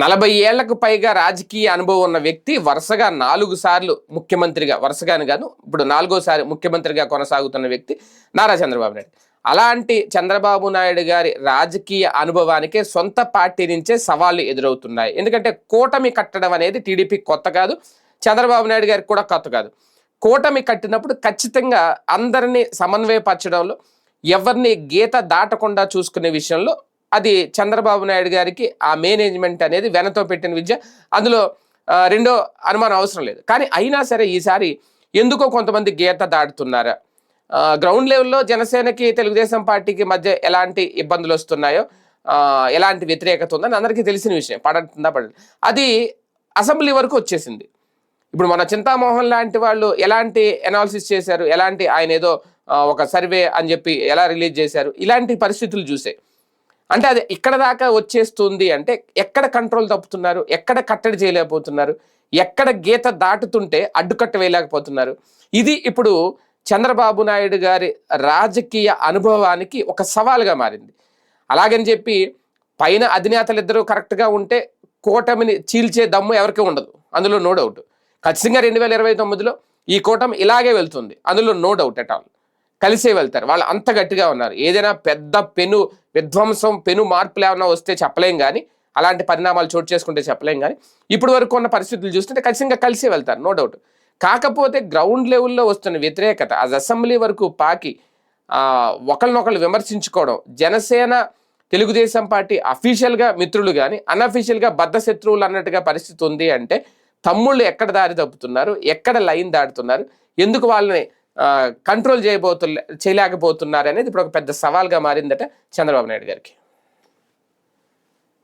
నలభై ఏళ్ళకు పైగా రాజకీయ అనుభవం ఉన్న వ్యక్తి వరుసగా నాలుగు సార్లు ముఖ్యమంత్రిగా వరుసగాని గాను ఇప్పుడు నాలుగోసారి ముఖ్యమంత్రిగా కొనసాగుతున్న వ్యక్తి నారా చంద్రబాబు నాయుడు. అలాంటి చంద్రబాబు నాయుడు గారి రాజకీయ అనుభవానికే సొంత పార్టీ నుంచే సవాళ్ళు ఎదురవుతున్నాయి. ఎందుకంటే కూటమి కట్టడం అనేది టీడీపీ కొత్త కాదు చంద్రబాబు నాయుడు గారికి కూడా కొత్త కాదు. కూటమి కట్టినప్పుడు ఖచ్చితంగా అందరినీ సమన్వయపరచడంలో ఎవరిని గీత దాటకుండా చూసుకునే విషయంలో అది చంద్రబాబు నాయుడు గారికి ఆ మేనేజ్మెంట్ అనేది వెనతో పెట్టిన విద్య. అందులో రెండో అనుమానం అవసరం లేదు. కానీ అయినా సరే ఈసారి ఎందుకో కొంతమంది గీత దాటుతున్నారు. గ్రౌండ్ లెవెల్లో జనసేనకి తెలుగుదేశం పార్టీకి మధ్య ఎలాంటి ఇబ్బందులు వస్తున్నాయో ఎలాంటి వ్యతిరేకత ఉందని అందరికీ తెలిసిన విషయం. పడుతుందా పడదు. అది అసెంబ్లీ వరకు వచ్చేసింది. ఇప్పుడు మన చింతామోహన్ లాంటి వాళ్ళు ఎలాంటి అనాలిసిస్ చేశారు? ఎలాంటి ఆయన ఏదో ఒక సర్వే అని చెప్పి ఎలా రిలీజ్ చేశారు? ఇలాంటి పరిస్థితులు చూసే అంటే అది ఇక్కడ దాకా వచ్చేస్తుంది అంటే ఎక్కడ కంట్రోల్ తప్పుతున్నారు ఎక్కడ కట్టడి చేయలేకపోతున్నారు ఎక్కడ గీత దాటుతుంటే అడ్డుకట్ట వేయలేకపోతున్నారు. ఇది ఇప్పుడు చంద్రబాబు నాయుడు గారి రాజకీయ అనుభవానికి ఒక సవాల్గా మారింది. అలాగని చెప్పి పైన అధినేతలు ఇద్దరు కరెక్ట్గా ఉంటే కూటమిని చీల్చే దమ్ము ఎవరికీ ఉండదు. అందులో నో డౌట్ ఖచ్చితంగా రెండు వేల ఇరవై తొమ్మిదిలో ఈ కూటమి ఇలాగే వెళ్తుంది. అందులో నో డౌట్ ఎట్ ఆల్ కలిసే వెళ్తారు. వాళ్ళు అంత గట్టిగా ఉన్నారు. ఏదైనా పెద్ద పెను విధ్వంసం పెను మార్పులు ఏమైనా వస్తే చెప్పలేం కానీ అలాంటి పరిణామాలు చోటు చేసుకుంటే చెప్పలేం కానీ ఇప్పుడు వరకు ఉన్న పరిస్థితులు చూస్తుంటే ఖచ్చితంగా కలిసే వెళ్తారు నో డౌట్. కాకపోతే గ్రౌండ్ లెవెల్లో వస్తున్న వ్యతిరేకత అది అసెంబ్లీ వరకు పాకి ఆ, ఒకరినొకరు విమర్శించుకోవడం జనసేన తెలుగుదేశం పార్టీ అఫీషియల్గా మిత్రులు కానీ అన్అఫీషియల్గా బద్ధ శత్రువులు అన్నట్టుగా పరిస్థితి ఉంది అంటే తమ్ముళ్ళు ఎక్కడ దారి తప్పుతున్నారు? ఎక్కడ లైన్ దాటుతున్నారు? ఎందుకు వాళ్ళని కంట్రోల్ చేయబోతు చేయలేకపోతున్నారు అనేది ఇప్పుడు ఒక పెద్ద సవాల్గా మారిందట చంద్రబాబు నాయుడు గారికి.